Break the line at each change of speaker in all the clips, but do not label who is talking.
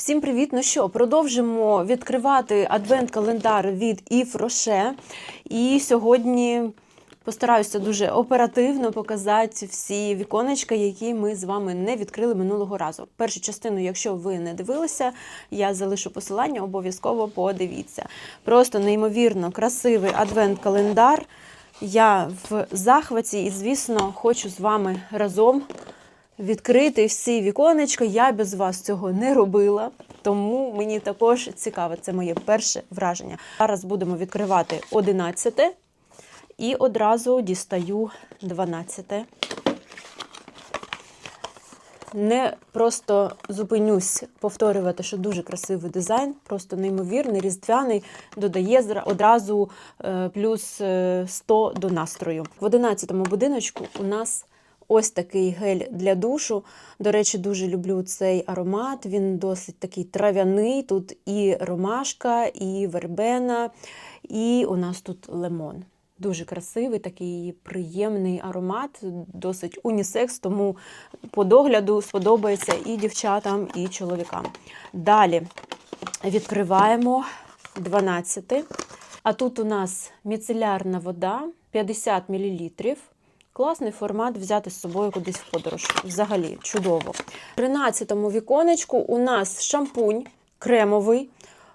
Всім привіт! Ну що, продовжимо відкривати адвент-календар від Ів Роше. І сьогодні постараюся дуже оперативно показати всі віконечка, які ми з вами не відкрили минулого разу. Першу частину, якщо ви не дивилися, я залишу посилання, обов'язково подивіться. Просто неймовірно красивий адвент-календар. Я в захваті і, звісно, хочу з вами разом відкрити всі віконечка. Я без вас цього не робила, тому мені також цікаво. Це моє перше враження. Зараз будемо відкривати 11 і одразу дістаю 12. Не просто зупинюсь повторювати, що дуже красивий дизайн, просто неймовірний, різдвяний, додає одразу е, плюс е, 100 до настрою. В 11-му будиночку у нас ось такий гель для душу. До речі, дуже люблю цей аромат. Він досить такий трав'яний. Тут і ромашка, і вербена, і у нас тут лимон. Дуже красивий, такий приємний аромат, досить унісекс, тому по догляду сподобається і дівчатам, і чоловікам. Далі відкриваємо 12. А тут у нас міцелярна вода 50 мл. Класний формат взяти з собою кудись в подорож. Взагалі чудово. В 13-му віконечку у нас шампунь кремовий.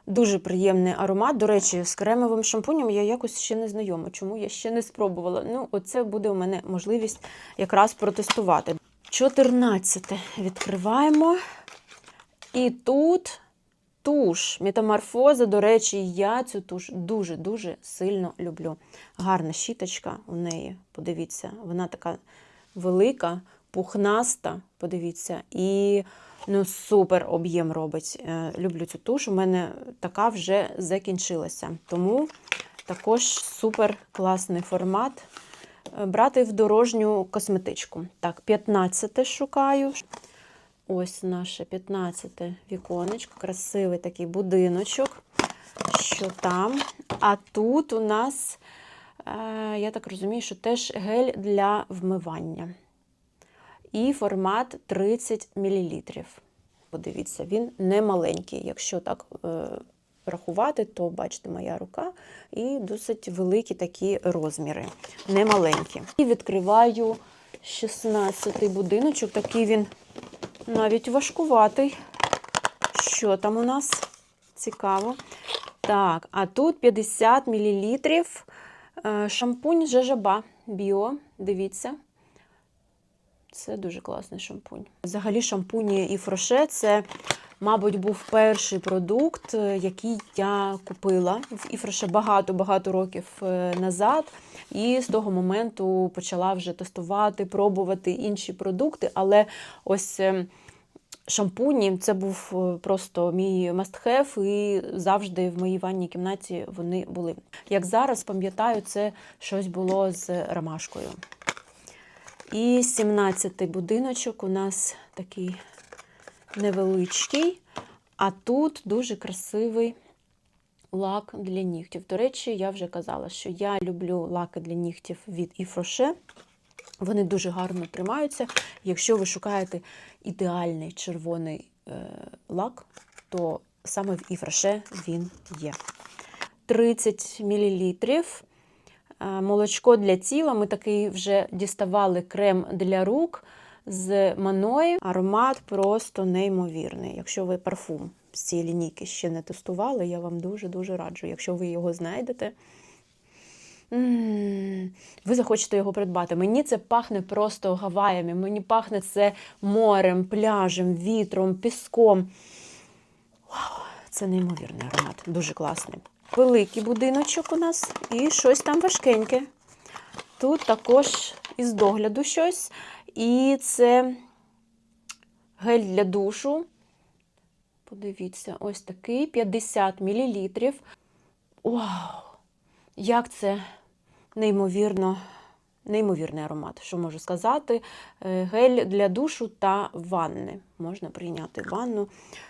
Дуже приємний аромат. До речі, з кремовим шампунем я якось ще не знайома. Чому я ще не спробувала? Ну, оце буде у мене можливість якраз протестувати. 14 відкриваємо. І тут туш метаморфоза. До речі, я цю туш дуже-дуже сильно люблю. Гарна щіточка у неї, подивіться, вона така велика, пухнаста, подивіться, і ну, супер об'єм робить. Е, Люблю цю туш. У мене така вже закінчилася. Тому також супер класний формат. Е, Брати в дорожню косметичку. Так, 15 шукаю. Ось наше 15 віконечко, красивий такий будиночок. Що там? А тут у нас, е, я так розумію, що теж гель для вмивання. І формат 30 мл. Подивіться, він не маленький. Якщо так е, рахувати, то бачите, моя рука і досить великі такі розміри, не маленькі. І відкриваю 16-й будиночок, такий він навіть важкуватий. Що там у нас? Цікаво. Так, а тут 50 мл шампунь Жажаба Біо. Дивіться. Це дуже класний шампунь. Взагалі, шампуні і фроше це, мабуть, був перший продукт, е, який я купила в Іфроше багато-багато років е, назад. І з того моменту почала вже тестувати, пробувати інші продукти. Але ось е, шампуні це був просто мій must-have, і завжди в моїй ванній кімнаті вони були. Як зараз пам'ятаю, це щось було з ромашкою. І 17-й будиночок у нас такий невеличкий, а тут дуже красивий лак для нігтів. До речі, я вже казала, що я люблю лаки для нігтів від Іфроше. Вони дуже гарно тримаються. Якщо ви шукаєте ідеальний червоний е, лак, то саме в Іфроше він є. 30 мл. Е, Молочко для тіла. Ми такий вже діставали крем для рук з маної. Аромат просто неймовірний. Якщо ви парфум з цієї лінійки ще не тестували, я вам дуже-дуже раджу. Якщо ви його знайдете, ви захочете його придбати. Мені це пахне просто Гаваями, мені пахне це морем, пляжем, вітром, піском. Вау, це неймовірний аромат, дуже класний. Великий будиночок у нас і щось там важкеньке. Тут також із догляду щось. І це гель для душу. Подивіться, ось такий 50 мл. Вау! Як це неймовірно, неймовірний аромат, що можу сказати. Е, Гель для душу та ванни. Можна прийняти ванну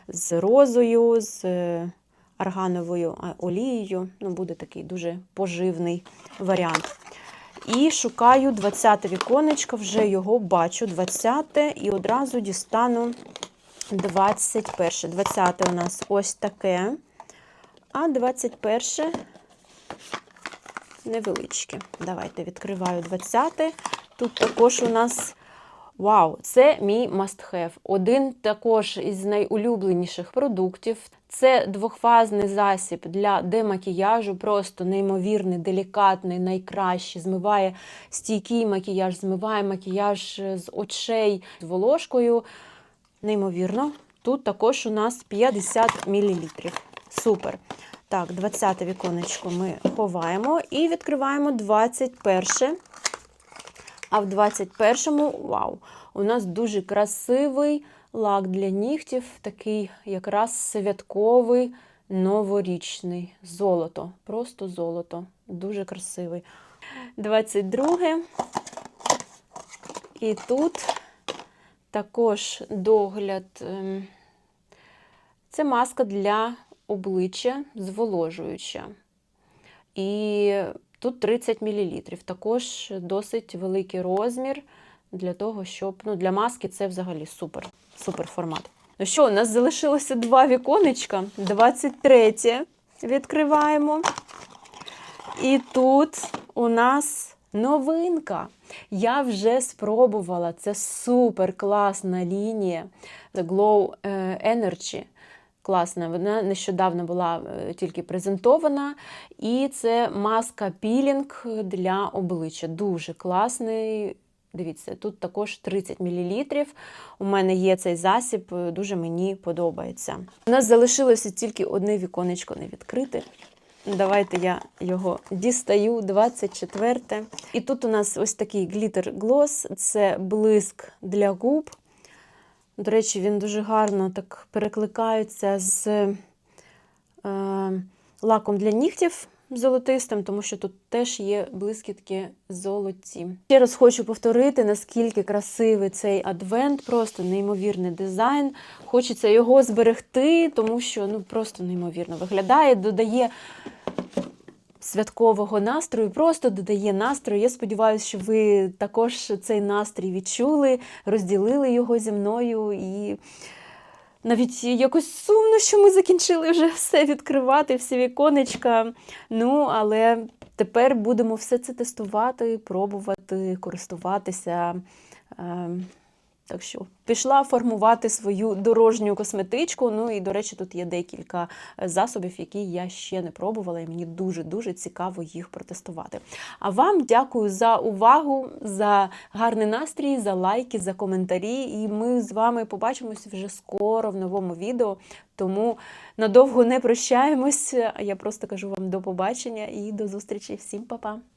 з розою, з е, аргановою олією. Ну, буде такий дуже поживний варіант. І шукаю 20 віконечко, вже його бачу, 20 і одразу дістану 21. 20 у нас ось таке. А 21 невеличке. Давайте відкриваю 20. Тут також у нас. Вау, це мій must have. Один також із найулюбленіших продуктів. Це двохфазний засіб для демакіяжу, просто неймовірний, делікатний, найкращий. Змиває стійкий макіяж, змиває макіяж з очей з волошкою. Неймовірно. Тут також у нас 50 мл. Супер. Так, 20 віконечко ми ховаємо і відкриваємо 21. А в 21-му, вау, у нас дуже красивий лак для нігтів, такий якраз святковий, новорічний. Золото. Просто золото. Дуже красивий. 22. І тут також догляд. ем, Це маска для обличчя зволожуюча. І тут 30 мл. Також досить великий розмір для того, щоб ну, для маски це взагалі супер, супер формат. Ну що, у нас залишилося два віконечка. 23 відкриваємо. І тут у нас новинка. Я вже спробувала. Це супер класна лінія. The Glow е, Energy. Класна, вона нещодавно була е, тільки презентована. І це маска пілінг для обличчя. Дуже класний. Дивіться, тут також 30 мл. У мене є цей засіб, е, дуже мені подобається. У нас залишилося тільки одне віконечко не відкрите. Давайте я його дістаю, 24. І тут у нас ось такий глітер глос це блиск для губ. До речі, він дуже гарно так перекликається з е, лаком для нігтів золотистим, тому що тут теж є блискітки золоті. Ще раз хочу повторити, наскільки красивий цей адвент, просто неймовірний дизайн. Хочеться його зберегти, тому що ну, просто неймовірно виглядає, додає святкового настрою, просто додає настрою. Я сподіваюся, що ви також цей настрій відчули, розділили його зі мною і. Навіть якось сумно, що ми закінчили вже все відкривати, всі віконечка. Ну, але тепер будемо все це тестувати, пробувати, користуватися. Так що пішла формувати свою дорожню косметичку. Ну і, до речі, тут є декілька е, засобів, які я ще не пробувала, і мені дуже-дуже цікаво їх протестувати. А вам дякую за увагу, за гарний настрій, за лайки, за коментарі. І ми з вами побачимося вже скоро в новому відео. Тому надовго не прощаємось. Я просто кажу вам до побачення і до зустрічі. Всім па-па!